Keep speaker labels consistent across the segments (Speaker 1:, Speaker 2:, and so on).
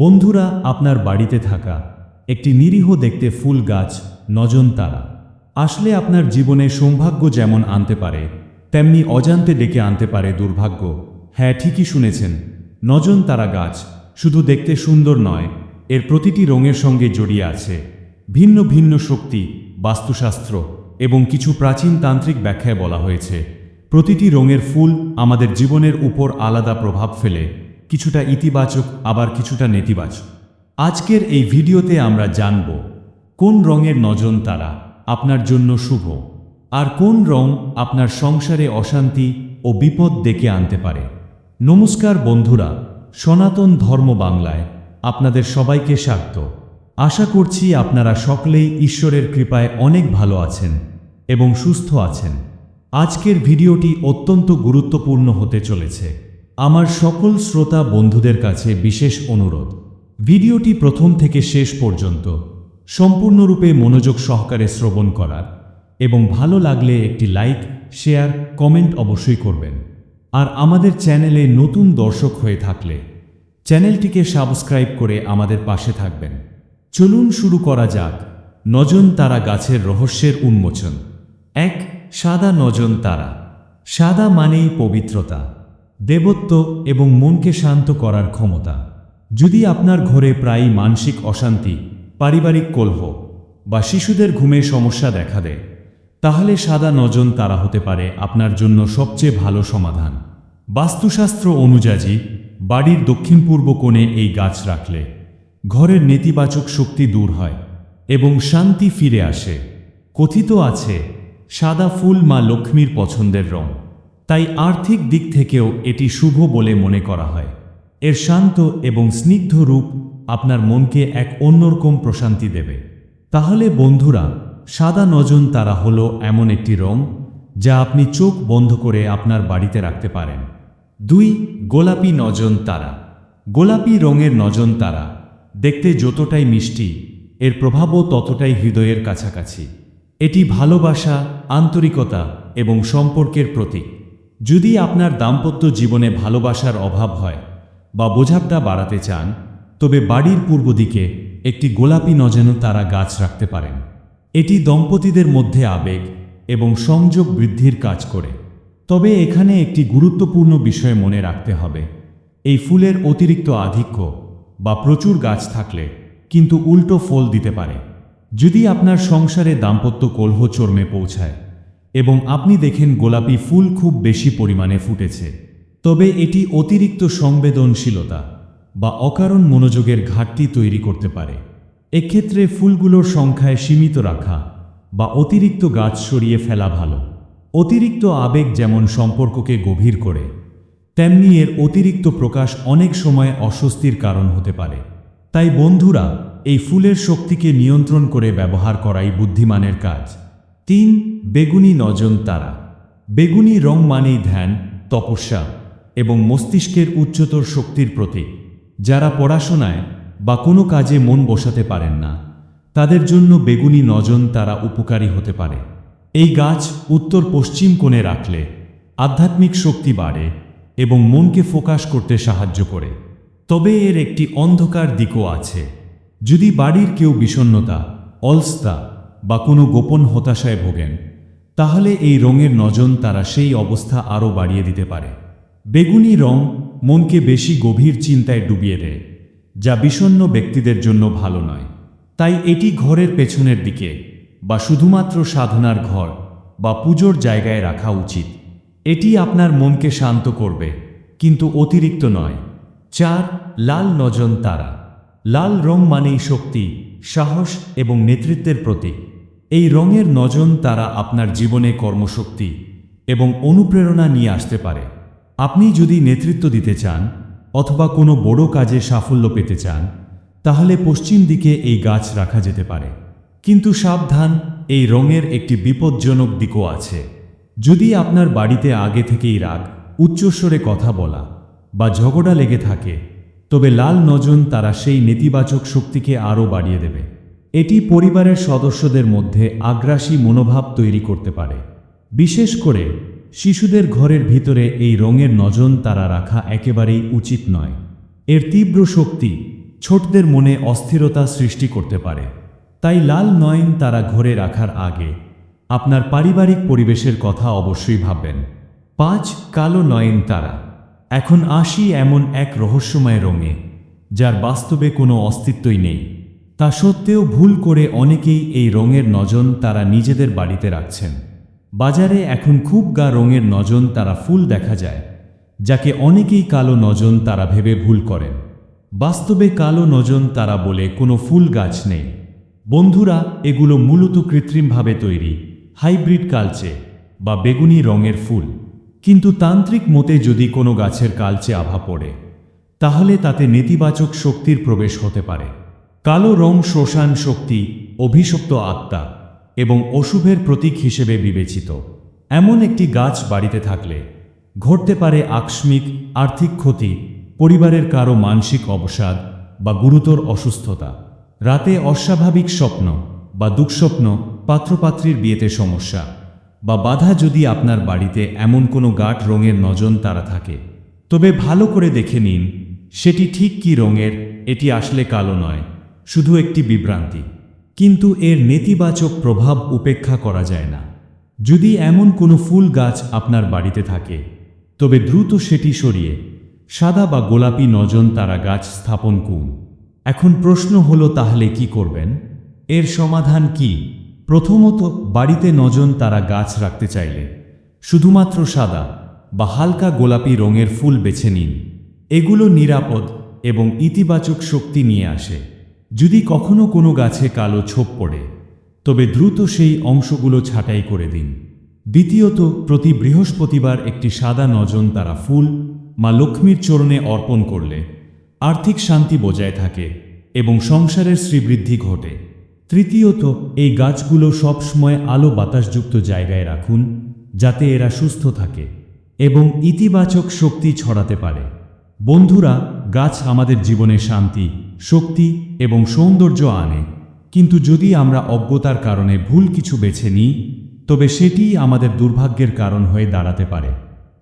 Speaker 1: বন্ধুরা, আপনার বাড়িতে থাকা একটি নিরীহ দেখতে ফুল গাছ, নজন তারা। আসলে আপনার জীবনে সৌভাগ্য যেমন আনতে পারে, তেমনি অজান্তে ডেকে আনতে পারে দুর্ভাগ্য। হ্যাঁ ঠিকই শুনেছেন, নজন তারা গাছ শুধু দেখতে সুন্দর নয়, এর প্রতিটি রঙের সঙ্গে জড়িয়ে আছে। ভিন্ন ভিন্ন শক্তি, বাস্তুশাস্ত্র এবং কিছু প্রাচীন তান্ত্রিক ব্যাখ্যায় বলা হয়েছে, প্রতিটি রঙের ফুল আমাদের জীবনের উপর আলাদা প্রভাব ফেলে। কিছুটা ইতিবাচক, আবার কিছুটা নেতিবাচক। আজকের এই ভিডিওতে আমরা জানব, কোন রঙের নজন তারা আপনার জন্য শুভ? আর কোন রং আপনার সংসারে অশান্তি ও বিপদ ডেকে আনতে পারে? নমস্কার বন্ধুরা, সনাতন ধর্ম বাংলায় আপনাদের সবাইকে স্বাগত। আশা করছি আপনারা সকলেই ঈশ্বরের কৃপায় অনেক ভালো আছেন এবং সুস্থ আছেন। আজকের ভিডিওটি অত্যন্ত গুরুত্বপূর্ণ হতে চলেছে। আমার সকল শ্রোতা বন্ধুদের কাছে বিশেষ অনুরোধ। ভিডিওটি প্রথম থেকে শেষ পর্যন্ত সম্পূর্ণরূপে মনোযোগ সহকারে শ্রবণ করার এবং ভালো লাগলে একটি লাইক, শেয়ার, কমেন্ট অবশ্যই করবেন। আর আমাদের চ্যানেলে নতুন দর্শক হয়ে থাকলে চ্যানেলটিকে সাবস্ক্রাইব করে আমাদের পাশে থাকবেন। চলুন শুরু করা যাক। নজন তারা গাছের রহস্যের উন্মোচন। এক সাদা নজন তারা। সাদা মানেই পবিত্রতা। দেবত্ব এবং মনকে শান্ত করার ক্ষমতা। যদি আপনার ঘরে প্রায়ই মানসিক অশান্তি, পারিবারিক কলহ বা শিশুদের ঘুমে সমস্যা দেখা দেয়, তাহলে সাদা নজন তারা হতে পারে আপনার জন্য সবচেয়ে ভালো সমাধান। বাস্তুশাস্ত্র অনুযায়ী, বাড়ির দক্ষিণ পূর্ব কোণে এই গাছ রাখলে ঘরের নেতিবাচক শক্তি দূর হয় এবং শান্তি ফিরে আসে। কথিত আছে, সাদা ফুল মা লক্ষ্মীর পছন্দের রং। তাই আর্থিক দিক থেকেও এটি শুভ বলে মনে করা হয়। এর শান্ত এবং স্নিগ্ধ রূপ আপনার মনকে এক অন্যরকম প্রশান্তি দেবে। তাহলে বন্ধুরা, সাদা নজন তারা হলো এমন একটি রং যা আপনি চোখ বন্ধ করে আপনার বাড়িতে রাখতে পারেন। দুই, গোলাপি নজন তারা। গোলাপি রঙের নজন তারা দেখতে যতটাই মিষ্টি, এর প্রভাবও ততটাই হৃদয়ের কাছাকাছি। এটি ভালোবাসা, আন্তরিকতা এবং সম্পর্কের প্রতীক। যদি আপনার দাম্পত্য জীবনে ভালোবাসার অভাব হয় বা বোঝাপটা বাড়াতে চান, তবে বাড়ির পূর্ব দিকে একটি গোলাপি নজেন তারা গাছ রাখতে পারেন। এটি দম্পতিদের মধ্যে আবেগ এবং সংযোগ বৃদ্ধির কাজ করে। তবে এখানে একটি গুরুত্বপূর্ণ বিষয় মনে রাখতে হবে। এই ফুলের অতিরিক্ত আধিক্য বা প্রচুর গাছ থাকলে কিন্তু উল্টো ফল দিতে পারে। যদি আপনার সংসারে দাম্পত্য কলহ চর্মে পৌঁছায় এবং আপনি দেখেন গোলাপি ফুল খুব বেশি পরিমাণে ফুটেছে। তবে এটি অতিরিক্ত সংবেদনশীলতা বা অকারণ মনোযোগের ঘাটতি তৈরি করতে পারে। এক্ষেত্রে ফুলগুলোর সংখ্যায় সীমিত রাখা বা অতিরিক্ত গাছ সরিয়ে ফেলা ভালো। অতিরিক্ত আবেগ যেমন সম্পর্ককে গভীর করে, তেমনি এর অতিরিক্ত প্রকাশ অনেক সময় অস্বস্তির কারণ হতে পারে। তাই বন্ধুরা, এই ফুলের শক্তিকে নিয়ন্ত্রণ করে ব্যবহার করাই বুদ্ধিমানের কাজ। তিন বেগুনি নজন তারা। বেগুনি রং মানেই ধ্যান, তপস্যা এবং মস্তিষ্কের উচ্চতর শক্তির প্রতীক। যারা পড়াশোনায় বা কোনো কাজে মন বসাতে পারেন না, তাদের জন্য বেগুনি নজন তারা উপকারী হতে পারে। এই গাছ উত্তর পশ্চিম কোণে রাখলে আধ্যাত্মিক শক্তি বাড়ে এবং মনকে ফোকাস করতে সাহায্য করে। তবে এর একটি অন্ধকার দিকও আছে। যদি বাড়ির কেউ বিষণ্নতা অলস্তা বা কোনো গোপন হতাশায় ভোগেন, তাহলে এই রঙের নজন তারা সেই অবস্থা আরও বাড়িয়ে দিতে পারে। বেগুনি রং মনকে বেশি গভীর চিন্তায় ডুবিয়ে দেয়, যা বিষণ্ন ব্যক্তিদের জন্য ভালো নয়। তাই এটি ঘরের পেছনের দিকে বা শুধুমাত্র সাধনার ঘর বা পুজোর জায়গায় রাখা উচিত। এটি আপনার মনকে শান্ত করবে, কিন্তু অতিরিক্ত নয়। চার, লাল নজন তারা। লাল রং মানেই শক্তি, সাহস এবং নেতৃত্বের প্রতীক। এই রঙের নজন তারা আপনার জীবনে কর্মশক্তি এবং অনুপ্রেরণা নিয়ে আসতে পারে। আপনি যদি নেতৃত্ব দিতে চান অথবা কোনো বড় কাজে সাফল্য পেতে চান, তাহলে পশ্চিম দিকে এই গাছ রাখা যেতে পারে। কিন্তু সাবধান, এই রঙের একটি বিপজ্জনক দিকও আছে। যদি আপনার বাড়িতে আগে থেকেই রাগ, উচ্চস্বরে কথা বলা বা ঝগড়া লেগে থাকে, তবে লাল নজন তারা সেই নেতিবাচক শক্তিকে আরও বাড়িয়ে দেবে। এটি পরিবারের সদস্যদের মধ্যে আগ্রাসী মনোভাব তৈরি করতে পারে। বিশেষ করে, শিশুদের ঘরের ভিতরে এই রঙের নজন তারা রাখা একেবারেই উচিত নয়। এর তীব্র শক্তি ছোটদের মনে অস্থিরতা সৃষ্টি করতে পারে। তাই লাল নয়ন তারা ঘরে রাখার আগে আপনার পারিবারিক পরিবেশের কথা অবশ্যই ভাববেন। পাঁচ কালো নয়ন তারা। এখন আসি এমন এক রহস্যময় রঙে, যার বাস্তবে কোনো অস্তিত্বই নেই। তা সত্ত্বেও ভুল করে অনেকেই এই রঙের নজন তারা নিজেদের বাড়িতে রাখছেন। বাজারে এখন খুব গা রঙের নজন তারা ফুল দেখা যায়, যাকে অনেকেই কালো নজন তারা ভেবে ভুল করেন। বাস্তবে কালো নজন তারা বলে কোনো ফুল গাছ নেই। বন্ধুরা, এগুলো মূলত কৃত্রিমভাবে তৈরি, হাইব্রিড কালচে বা বেগুনি রঙের ফুল। কিন্তু তান্ত্রিক মতে যদি কোনো গাছের কালচে আভা পড়ে, তাহলে তাতে নেতিবাচক শক্তির প্রবেশ হতে পারে। কালো রং শ্মশান শক্তি, অভিশপ্ত আত্মা এবং অশুভের প্রতীক হিসেবে বিবেচিত। এমন একটি গাছ বাড়িতে থাকলে ঘটতে পারে আকস্মিক আর্থিক ক্ষতি, পরিবারের কারও মানসিক অবসাদ বা গুরুতর অসুস্থতা, রাতে অস্বাভাবিক স্বপ্ন বা দুঃস্বপ্ন, পাত্রপাত্রীর বিয়েতে সমস্যা বা বাধা যদি আপনার বাড়িতে এমন কোনো গাঢ় রঙের নজন তারা থাকে, তবে ভালো করে দেখে নিন, সেটি ঠিক কী রঙের, এটি আসলে কালো নয়। শুধু একটি বিভ্রান্তি। কিন্তু এর নেতিবাচক প্রভাব উপেক্ষা করা যায় না। যদি এমন কোনো ফুল গাছ আপনার বাড়িতে থাকে, তবে দ্রুত সেটি সরিয়ে, সাদা বা গোলাপি নজন তারা গাছ স্থাপন করুন। এখন প্রশ্ন হলো, তাহলে কি করবেন? এর সমাধান কি? প্রথমত, বাড়িতে নজন তারা গাছ রাখতে চাইলে, শুধুমাত্র সাদা বা হালকা গোলাপি রঙের ফুল বেছে নিন। এগুলো নিরাপদ এবং ইতিবাচক শক্তি নিয়ে আসে। যদি কখনো কোনো গাছে কালো ছোপ পড়ে, তবে দ্রুত সেই অংশগুলো ছাঁটাই করে দিন। দ্বিতীয়ত, প্রতি বৃহস্পতিবার একটি সাদা নজন তারা ফুল মা লক্ষ্মীর চরণে অর্পণ করলে আর্থিক শান্তি বজায় থাকে এবং সংসারের শ্রীবৃদ্ধি ঘটে। তৃতীয়ত, এই গাছগুলো সবসময় আলো বাতাসযুক্ত জায়গায় রাখুন, যাতে এরা সুস্থ থাকে এবং ইতিবাচক শক্তি ছড়াতে পারে। বন্ধুরা গাছ আমাদের জীবনে শান্তি, শক্তি এবং সৌন্দর্য আনে। কিন্তু যদি আমরা অজ্ঞতার কারণে ভুল কিছু বেছে নিই, তবে সেটিই আমাদের দুর্ভাগ্যের কারণ হয়ে দাঁড়াতে পারে।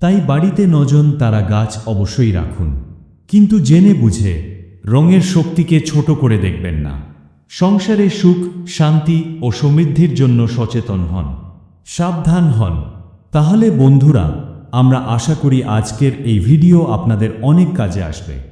Speaker 1: তাই বাড়িতে নজন তারা গাছ অবশ্যই রাখুন। কিন্তু জেনে বুঝে, রঙের শক্তিকে ছোট করে দেখবেন না। সংসারে সুখ, শান্তি ও সমৃদ্ধির জন্য সচেতন হন। সাবধান হন। তাহলে বন্ধুরা, আমরা আশা করি আজকের এই ভিডিও আপনাদের অনেক কাজে আসবে।